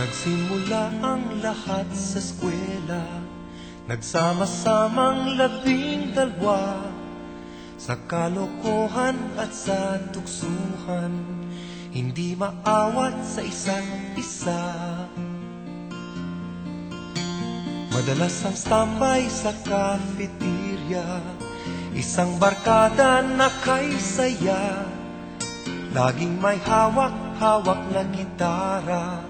Nagsimula ang lahat sa eskwela. Nagsama-samang labing dalwa Sa kalokohan at sa tuksuhan Hindi maawat sa isa't isa. Madalas ang standby sa cafeteria. Isang barkada na kay Laging may hawak-hawak na gitara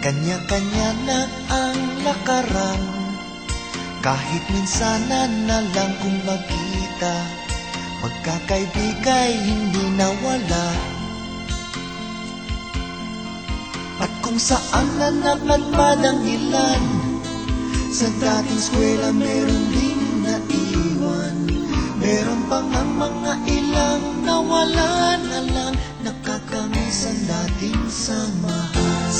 Kanya-kanya na ang nakarang kahit minsanan na lang kung magkita Magkakaibigay hindi nawala. At kung saan na napadpad ilan Sa dating eskwela meron din